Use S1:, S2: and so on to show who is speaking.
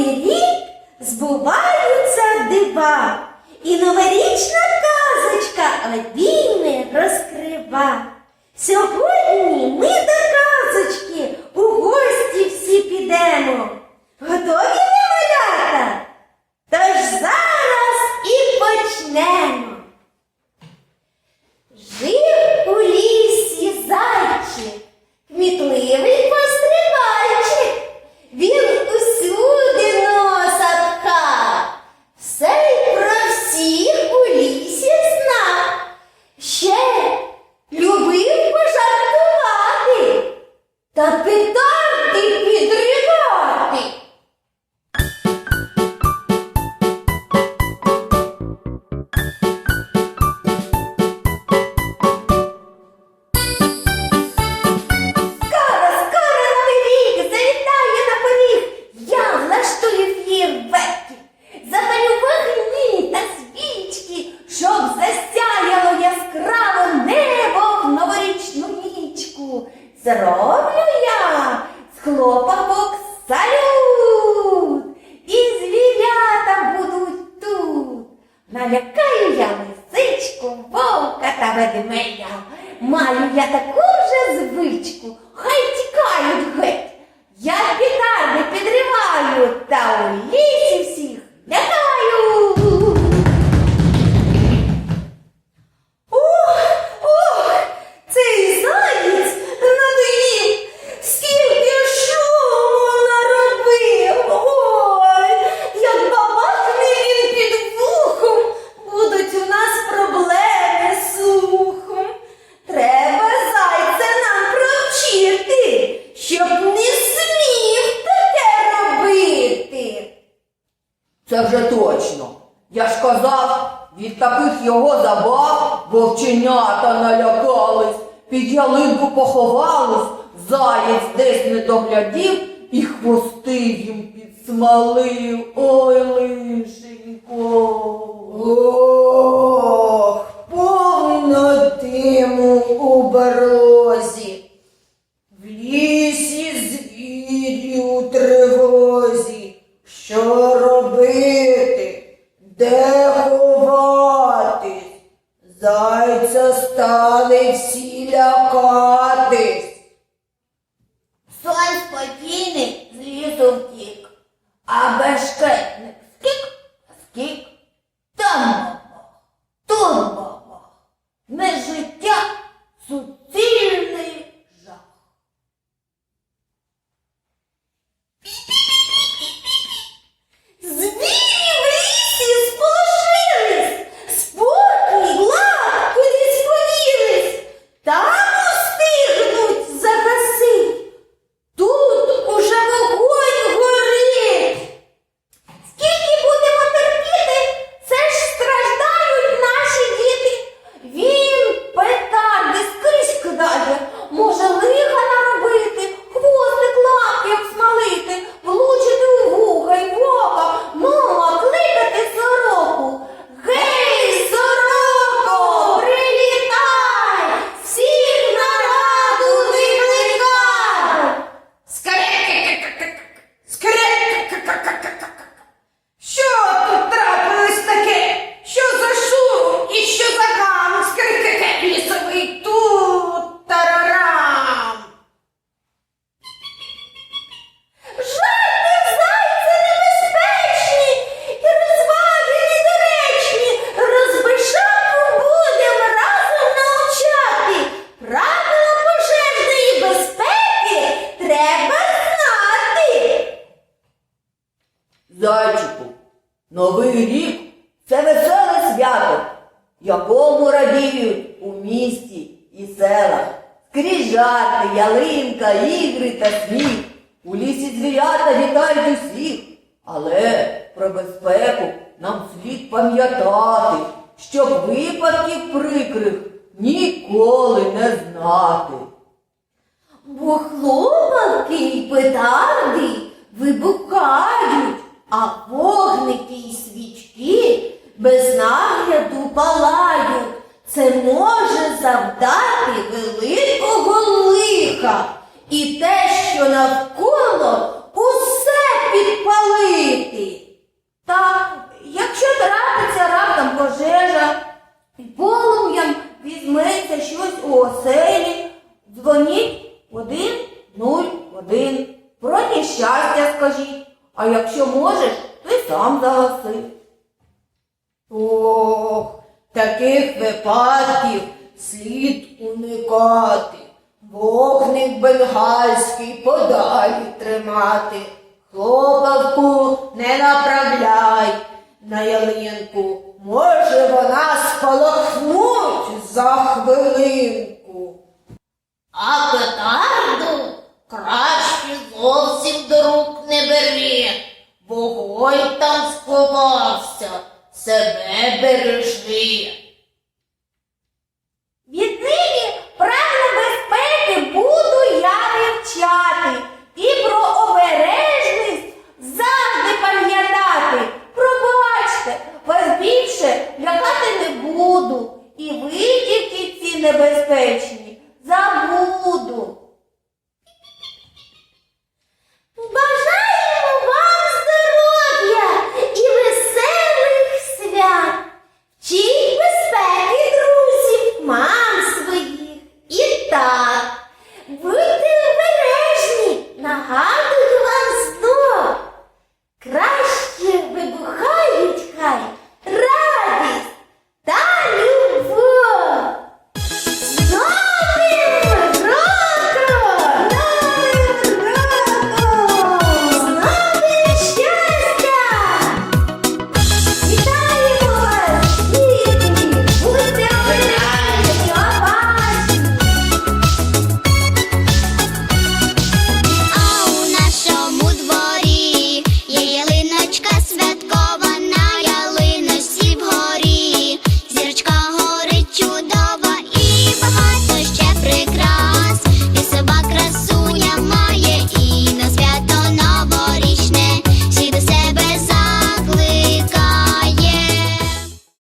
S1: новий рік збуваються дива, і новорічна казочка обійми розкрива. Сьогодні ми до казочки у гості всі підемо. Готові? Налякаю я лисичку, вовка та ведмедя. Маю я таку вже звичку, хай тікають геть. Я пітарди підриваю та у
S2: його забав вовченята налякались, під ялинку поховались, заєць десь не доглядів і хвости їм підсмалив. Ой, лишенько.
S3: Ох, повно диму стали всі лякатись.
S1: Сон спокійний з лісу втік, а бешкетник
S2: Зайчику, новий рік це веселе свято, якому радіють у місті і селах. Скрізь жарти, ялинка, ігри та сміх. У лісі звірята вітають усіх. Але про безпеку нам слід пам'ятати, щоб випадків прикрих ніколи не знати.
S1: Бо хлопавки й вибухають, а вогники й свічки без нагляду палають. Це може завдати великого лиха і те, що навколо усе підпалити. Та якщо трапиться раптом пожежа, полум'ям візьметься щось у оселі, дзвоніть один, нуль, один. Про нещастя скажіть, а якщо можеш, то сам загаси.
S3: Ох, таких випадків слід уникати. Вогник бенгальський подалі тримати. Хлопавку
S4: Вогонь там сховався, себе бережи.
S1: Віднині правила безпеки буду я вивчати